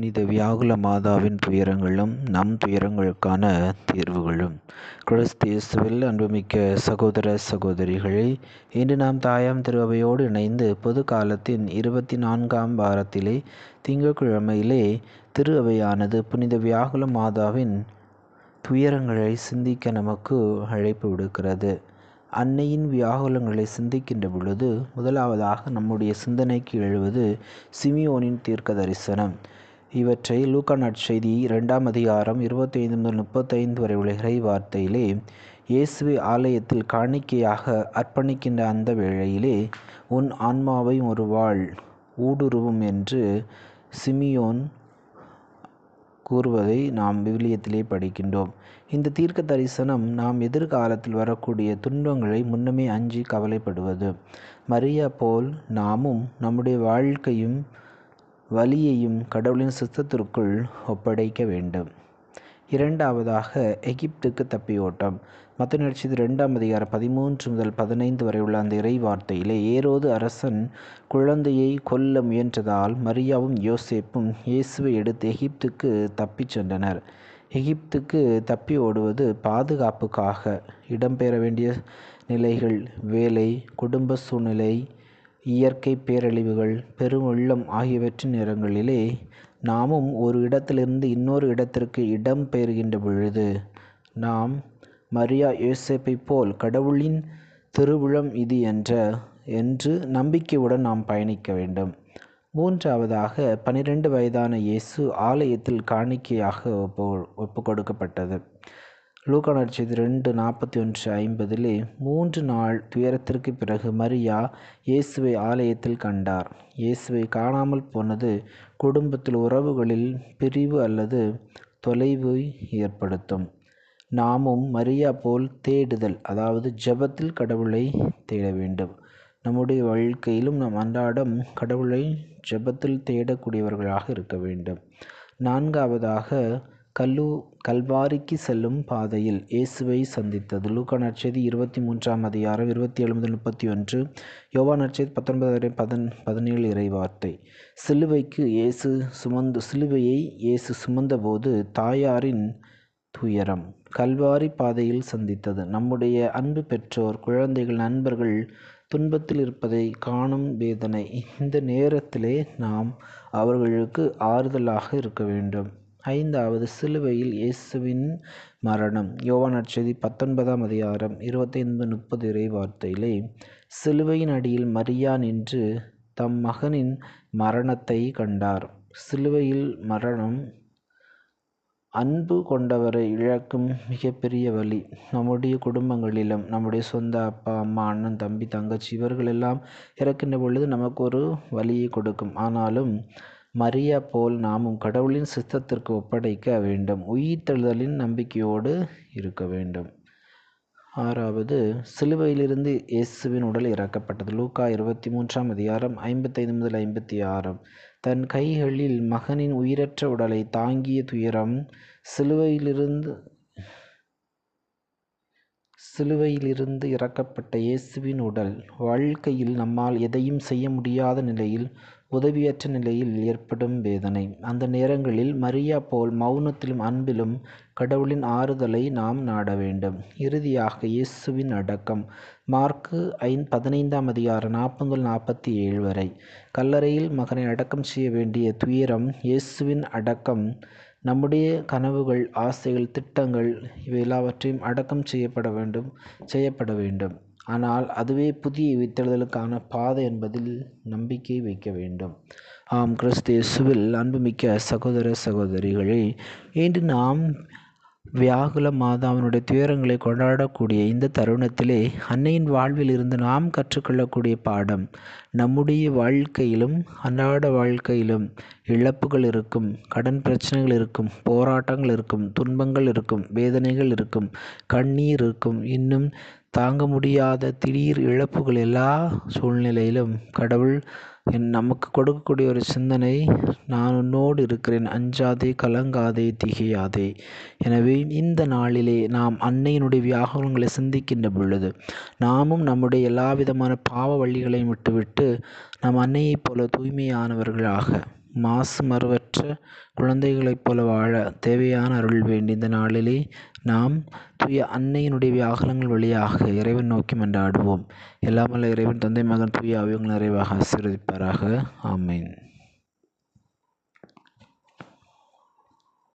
புனித வியாகுல மாதாவின் துயரங்களும் நம் துயரங்களுக்கான தீர்வுகளும். கிறிஸ்தியேசுவில் அன்புமிக்க சகோதர சகோதரிகளை இன்று நாம் தாயாம் திருவையோடு இணைந்து பொது காலத்தின் இருபத்தி நான்காம் வாரத்திலே திங்கட்கிழமையிலே திரு அவையானது புனித வியாகுல மாதாவின் துயரங்களை சிந்திக்க நமக்கு அழைப்பு விடுக்கிறது. அன்னையின் வியாகுலங்களை சிந்திக்கின்ற பொழுது முதலாவதாக நம்முடைய சிந்தனைக்கு எழுவது சிமியோனின் தீர்க்க தரிசனம் இவற்றை லூக்கா நற்செய்தி இரண்டாம் அதிகாரம் இருபத்தைந்து முதல் முப்பத்தைந்து வரை உள்ள இறை வார்த்தையிலே இயேசுவை ஆலயத்தில் காணிக்கையாக அர்ப்பணிக்கின்ற அந்த வேளையிலே உன் ஆன்மாவை ஒரு வாழ் ஊடுருவும் என்று சிமியோன் கூறுவதை நாம் விவிலியத்திலே படிக்கின்றோம். இந்த தீர்க்க தரிசனம் நாம் எதிர்காலத்தில் வரக்கூடிய துன்பங்களை முன்னமே அஞ்சி கவலைப்படுவது. மரியா போல் நாமும் நம்முடைய வாழ்க்கையும் வலியையும் கடவுளின் சித்தத்திற்குள் ஒப்படைக்க வேண்டும். இரண்டாவதாக எகிப்துக்கு தப்பியோட்டம். மத்த நிகழ்ச்சி ரெண்டாம் அதிகாரம் பதிமூன்று முதல் பதினைந்து வரை உள்ள அந்த இறை வார்த்தையிலே ஏரோது அரசன் குழந்தையை கொல்ல முயன்றதால் மரியாவும் யோசேப்பும் இயேசுவை எடுத்து எகிப்துக்கு தப்பிச் சென்றனர். எகிப்துக்கு தப்பி ஓடுவது பாதுகாப்புக்காக. இடம்பெற வேண்டிய நிலைகள் வேலை குடும்ப சூழ்நிலை இயற்கை பேரழிவுகள் பெருவெள்ளம் ஆகியவற்றின் நேரங்களிலே நாமும் ஒரு இடத்திலிருந்து இன்னொரு இடத்திற்கு இடம் பெயர்கின்ற பொழுது நாம் மரியா யோசேப்பை போல் கடவுளின் திருவிழம் இது என்ற என்று நம்பிக்கையுடன் நாம் பயணிக்க வேண்டும். மூன்றாவதாக பனிரெண்டு வயதான இயேசு ஆலயத்தில் காணிக்கையாக ஒப்பு ஒப்பு கொடுக்கப்பட்டது. லூக்கா நற்செய்தி ரெண்டு நாற்பத்தி ஒன்று ஐம்பதிலே மூன்று நாள் துயரத்திற்கு பிறகு மரியா இயேசுவை ஆலயத்தில் கண்டார். இயேசுவை காணாமல் போனது குடும்பத்தில் உறவுகளில் பிரிவு அல்லது தொலைவு ஏற்படுத்தும். நாமும் மரியா போல் தேடுதல் அதாவது ஜபத்தில் கடவுளை தேட வேண்டும். நம்முடைய வாழ்க்கையிலும் நம் அன்றாடம் கடவுளை ஜபத்தில் தேடக்கூடியவர்களாக இருக்க வேண்டும். நான்காவதாக கல்லு கல்வாரிக்கு செல்லும் பாதையில் இயேசுவை சந்தித்தது. லூக்கா நற்செய்தி இருபத்தி மூன்றாம் அதிகாரம் இருபத்தி ஏழு முதல் முப்பத்தி ஒன்று யோவா நற்செய்தி பத்தொன்பது வரை பதன் பதினேழு இறைவார்த்தை. சிலுவைக்கு இயேசு சுமந்து சிலுவையை இயேசு சுமந்தபோது தாயாரின் துயரம் கல்வாரி பாதையில் சந்தித்தது. நம்முடைய அன்பு பெற்றோர் குழந்தைகள் நண்பர்கள் துன்பத்தில் இருப்பதை காணும் வேதனை. இந்த நேரத்திலே நாம் அவர்களுக்கு ஆறுதலாக இருக்க வேண்டும். ஐந்தாவது சிலுவையில் இயேசுவின் மரணம். யோவான் நற்செய்தி பத்தொன்பதாம் அதிகாரம் இருபத்தைந்து முப்பது இறை வார்த்தையிலே சிலுவையின் அடியில் மரியா நின்று தம் மகனின் மரணத்தை கண்டார். சிலுவையில் மரணம் அன்பு கொண்டவரை இழக்கும் மிகப்பெரிய வழி. நம்முடைய குடும்பங்களிலும் நம்முடைய சொந்த அப்பா அம்மா அண்ணன் தம்பி தங்கச்சி இவர்களெல்லாம் இறக்கின்ற பொழுது நமக்கு ஒரு வழியை கொடுக்கும். ஆனாலும் மரியா போல் நாமும் கடவுளின் சித்தத்திற்கு ஒப்படைக்க வேண்டும். உயிர்த்தெழுதலின் நம்பிக்கையோடு இருக்க வேண்டும். ஆறாவது சிலுவையிலிருந்து இயேசுவின் உடல் இறக்கப்பட்டது. லூக்கா இருபத்தி மூன்றாம் அதிகாரம் ஐம்பத்தைந்து முதல் ஐம்பத்தி ஆறு. தன் கைகளில் மகனின் உயிரற்ற உடலை தாங்கிய துயரம் சிலுவையிலிருந்து சிலுவையிலிருந்து இறக்கப்பட்ட இயேசுவின் உடல். வாழ்க்கையில் நம்மால் எதையும் செய்ய முடியாத நிலையில் உதவியற்ற நிலையில் ஏற்படும் வேதனை. அந்த நேரங்களில் மரியா போல் மௌனத்திலும் அன்பிலும் கடவுளின் ஆறுதலை நாம் நாட வேண்டும். இறுதியாக இயேசுவின் அடக்கம். மார்க்கு ஐந் பதினைந்தாம் அதிகாரம் நாற்பது முதல் நாற்பத்தி ஏழு வரை. கல்லறையில் மகனை அடக்கம் செய்ய வேண்டிய துயரம் இயேசுவின் அடக்கம் நம்முடைய கனவுகள் ஆசைகள் திட்டங்கள் இவை எல்லாவற்றையும் அடக்கம் செய்யப்பட வேண்டும் செய்யப்பட வேண்டும். ஆனால் அதுவே புதிய வித்தெழுதலுக்கான பாதை என்பதில் நம்பிக்கை வைக்க வேண்டும். ஆம் கிறிஸ்தேசுவில் அன்புமிக்க சகோதர சகோதரிகளே இன்று நாம் வியாகுல மாதாவினுடைய துயரங்களை கொண்டாடக்கூடிய இந்த தருணத்திலே அன்னையின் வாழ்வில் இருந்து நாம் கற்றுக்கொள்ளக்கூடிய பாடம் நம்முடைய வாழ்க்கையிலும் அன்றாட வாழ்க்கையிலும் இழப்புகள் இருக்கும் கடன் பிரச்சனைகள் இருக்கும் போராட்டங்கள் இருக்கும் துன்பங்கள் இருக்கும் வேதனைகள் இருக்கும் கண்ணீர் இருக்கும் இன்னும் தாங்க முடியாத திடீர் இழப்புகள் எல்லா சூழ்நிலையிலும் கடவுள் நமக்கு கொடுக்கக்கூடிய ஒரு சிந்தனை நான் உன்னோடு இருக்கிறேன் அஞ்சாதே கலங்காதே திகையாதே. எனவே இந்த நாளிலே நாம் அன்னையினுடைய வியாகுலங்களை சிந்திக்கின்ற பொழுது நாமும் நம்முடைய எல்லா விதமான பாவ வழிகளையும் விட்டுவிட்டு நம் அன்னையைப் போல தூய்மையானவர்களாக மாசு மறுவற்ற குழந்தைகளைப் போல வாழ தேவையான அருள் வேண்டி இந்த நாளிலே நாம் தூய அன்னையினுடைய வியாகரங்கள் வழியாக இறைவன் நோக்கி மன்றாடுவோம். எல்லாமல்ல இறைவன் தந்தை மகன் தூய ஆவியங்கள் நிறைவாக ஆசீர்வதிப்பாராக. ஆமேன்.